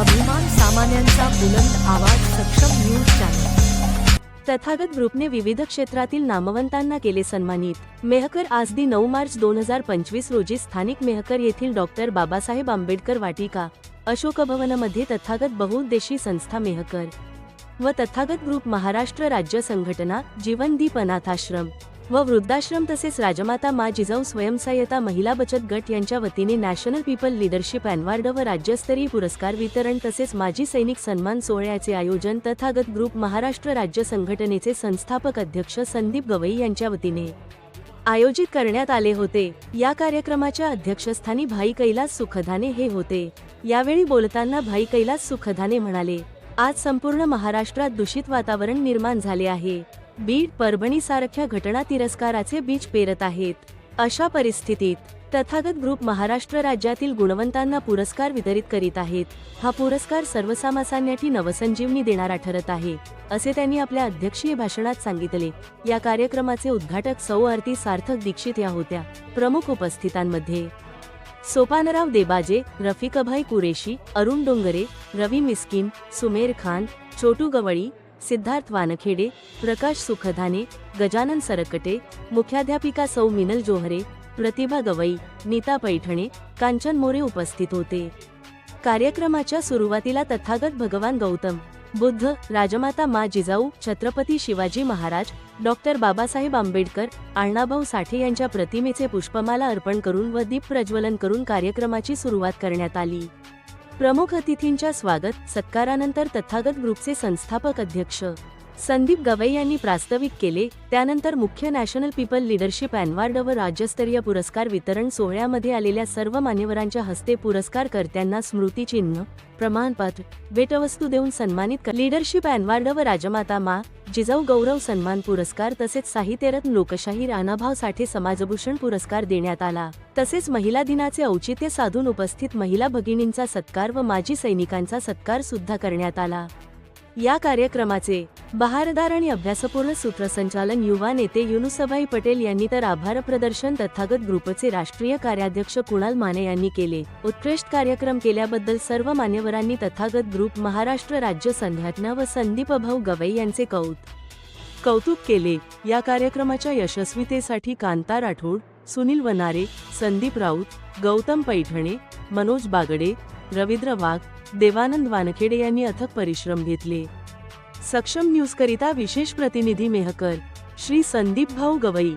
अभिमान सामान्यांचा बुलंद आवाज सक्षम न्यूज चॅनल. तथागत ग्रुपने विविध क्षेत्रातील नामवंतांना केले सन्मानित. मेहकर आज दि नऊ मार्च दोन हजार पंचवीस रोजी स्थानिक मेहकर येथील डॉक्टर बाबासाहेब आंबेडकर वाटिका अशोक भवनमध्ये तथागत बहुउद्देशी संस्था मेहकर व तथागत ग्रुप महाराष्ट्र राज्य संघटना जीवनदीप अनाथाश्रम व वृद्धाश्रम तसेच राजमाता मा जिजाऊ स्वयंसहाय्यता महिला बचत गट यांच्या वतीने नॅशनल पीपल लिडरशिप अँडवार्ड व राज्यस्तरीय पुरस्कार वितरण तसेच माजी सैनिक सन्मान सोहळ्याचे आयोजन तथागत ग्रुप महाराष्ट्र राज्य संघटनेचे संस्थापक अध्यक्ष संदीप गवई यांच्या वतीने आयोजित करण्यात आले होते. या कार्यक्रमाच्या अध्यक्षस्थानी भाई कैलास सुखधाने हे होते. यावेळी बोलताना भाई कैलास सुखधाने म्हणाले आज संपूर्ण महाराष्ट्रात दूषित वातावरण निर्माण झाले आहे. बीड परभणी सारख्या घटना तिरस्काराचे बीज पेरत आहेत. अशा परिस्थितीत तथागत ग्रुप महाराष्ट्र राज्यातील गुणवंतांना पुरस्कार वितरित करीत आहेत. हा पुरस्कार सर्वसामान्यांसाठी नवसंजीवनी देणारा ठरत आहे असे त्यांनी आपल्या अध्यक्षीय भाषणात सांगितले. या कार्यक्रमाचे उद्घाटक सौ आरती सार्थक दीक्षित या होत्या. प्रमुख उपस्थितांमध्ये सोपानराव देबाजे रफिकभाई कुरेशी अरुण डोंगरे रवी मिस्किन सुमेर खान छोटू गवळी सिद्धार्थ वानखेडे प्रकाश सुखधाने गजानन सरकटे मुख्याध्यापिका सौ मिनल जोहरे प्रतिभा गवई नीता पैठणे कांचन मोरे उपस्थित होते. कार्यक्रमाच्या सुरुवातीला तथागत भगवान गौतम बुद्ध राजमाता मा जिजाऊ छत्रपती शिवाजी महाराज डॉक्टर बाबासाहेब आंबेडकर अण्णाभाऊ साठे यांच्या प्रतिमेचे पुष्पमाला अर्पण करून व दीप प्रज्वलन करून कार्यक्रमाची सुरुवात करण्यात आली. प्रमुख अतिथींच्या स्वागत सत्कारानंतर तथागत ग्रुपचे संस्थापक अध्यक्ष. संदीप गवई यांनी प्रास्ताविक केले. त्यानंतर मुख्य नॅशनल पीपल लिडरशिप अँडवार्ड व राज्यस्तरीय पुरस्कार वितरण सोहळ्यामध्ये आलेल्या सर्व मान्यवरांच्या हस्ते पुरस्कारकर्त्यांना स्मृतिचिन्ह प्रमाणपत्र भेटवस्तू देऊन सन्मानित लीडरशिप लिडरशिप अँडवार्ड व राजमाता मा जिजाऊ गौरव सन्मान पुरस्कार तसेच साहित्यरत्न लोकशाही राणाभाव साठे समाजभूषण पुरस्कार देण्यात आला. तसेच महिला दिनाचे औचित्य साधून उपस्थित महिला भगिनींचा सत्कार व माजी सैनिकांचा सत्कार सुद्धा करण्यात आला. या कार्यक्रमाचे बहारदार आणि अभ्यासपूर्ण सूत्रसंचालन युवा नेते युनुसभाई पटेल यांनी तर आभार प्रदर्शन तथागत ग्रुपचे राष्ट्रीय कार्याध्यक्ष कुणाल माने यांनी केले. उत्कृष्ट कार्यक्रम केल्याबद्दल सर्व मान्यवरांनी तथागत ग्रुप महाराष्ट्र राज्य संघटना व संदीप भाऊ गवई यांचे कौत कौतुक केले. या कार्यक्रमाच्या यशस्वीतेसाठी कांता राठोड सुनील वनारे संदीप राऊत गौतम पैठणे मनोज बागडे रवींद्र वाघ देवानंद वानखेडे यांनी अथक परिश्रम घेतले. सक्षम न्यूज करिता विशेष प्रतिनिधी मेहकर श्री संदीप भाऊ गवई.